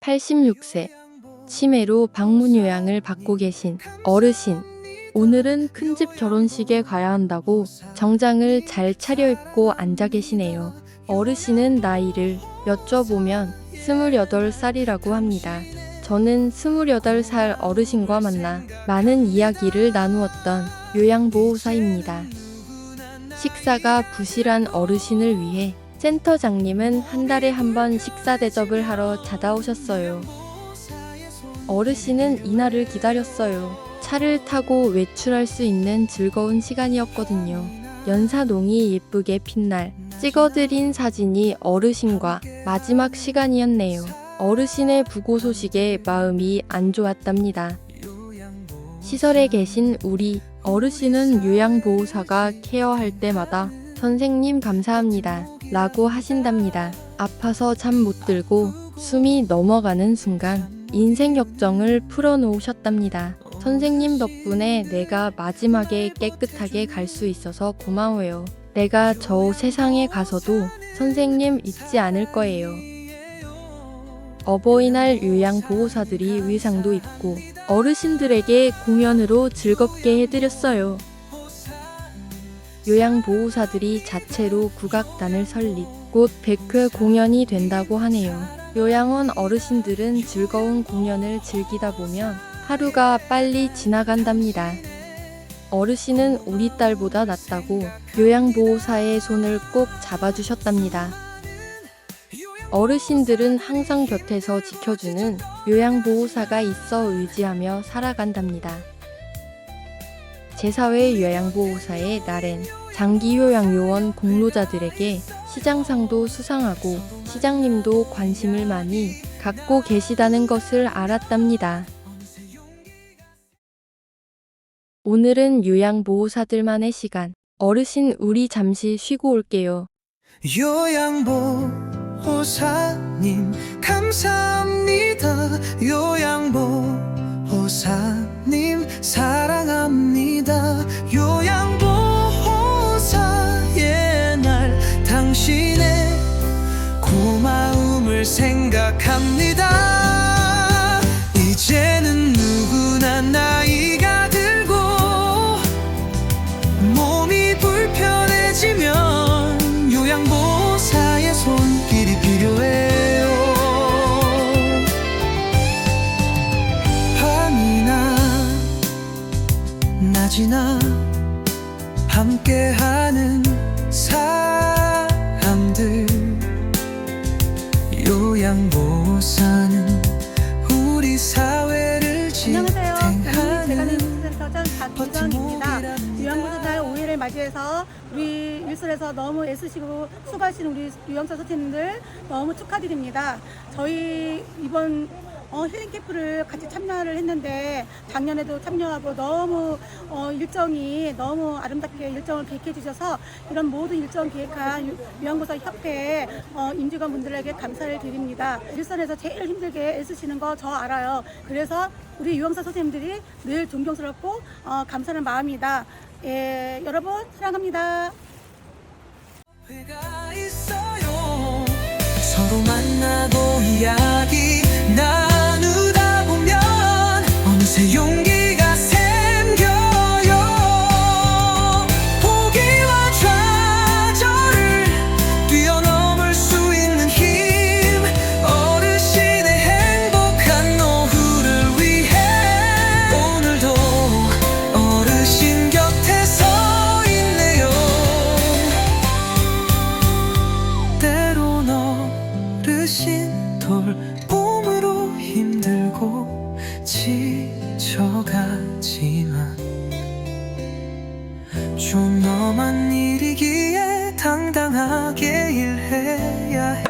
86세. 치매로 방문 요양을 받고 계신 어르신. 오늘은 큰집 결혼식에 가야 한다고 정장을 잘 차려입고 앉아 계시네요. 어르신은 나이를 여쭤보면 28살이라고 합니다. 저는 28살 어르신과 만나 많은 이야기를 나누었던 요양보호사입니다. 식사가 부실한 어르신을 위해 센터장님은 한 달에 한 번 식사 대접을 하러 찾아오셨어요. 어르신은 이날을 기다렸어요. 차를 타고 외출할 수 있는 즐거운 시간이었거든요. 연사동이 예쁘게 핀 날, 찍어드린 사진이 어르신과 마지막 시간이었네요. 어르신의 부고 소식에 마음이 안 좋았답니다. 시설에 계신 우리 어르신은 요양보호사가 케어할 때마다 선생님 감사합니다. 라고 하신답니다. 아파서 잠 못 들고 숨이 넘어가는 순간 인생 역정을 풀어놓으셨답니다. 선생님 덕분에 내가 마지막에 깨끗하게 갈 수 있어서 고마워요. 내가 저 세상에 가서도 선생님 잊지 않을 거예요. 어버이날 요양보호사들이 의상도 입고 어르신들에게 공연으로 즐겁게 해드렸어요. 요양보호사들이 자체로 국악단을 설립, 곧 100회 공연이 된다고 하네요. 요양원 어르신들은 즐거운 공연을 즐기다 보면 하루가 빨리 지나간답니다. 어르신은 우리 딸보다 낫다고 요양보호사의 손을 꼭 잡아주셨답니다. 어르신들은 항상 곁에서 지켜주는 요양보호사가 있어 의지하며 살아간답니다. 제4회 요양보호사의 날엔 장기요양요원 공로자들에게 시장상도 수상하고 시장님도 관심을 많이 갖고 계시다는 것을 알았답니다. 오늘은 요양보호사들만의 시간. 어르신 우리 잠시 쉬고 올게요. 요양보호사님 감사합니다 요양 보호사님 사랑합니다. 요양보호사의 날 당신의 고마움을 생각합니다 낮이나 함께하는 사람들 요양보호 사는 우리 사회를 지탱하는 박기정입니다. 요양보호사 날 5일을 맞이해서 우리 일선에서 너무 애쓰시고 수고하시는 우리 유영사 선생님들 너무 축하드립니다. 저희 이번 어, 힐링 캠프를 같이 참여를 했는데 작년에도 참여하고 너무 어, 일정이 너무 아름답게 일정을 기획해 주셔서 이런 모든 일정 기획한 유- 요양보호사 협회 어, 임직원 분들에게 감사를 드립니다. 일선에서 제일 힘들게 애쓰시는 거 저 알아요. 그래서 우리 유영사 선생님들이 늘 존경스럽고 어, 감사하는 마음이다. 예, 여러분 사랑합니다. 서로 만나고 이야기 돌봄으로 힘들고 지쳐가지만 좀 너만 일이기에 당당하게 일해야 해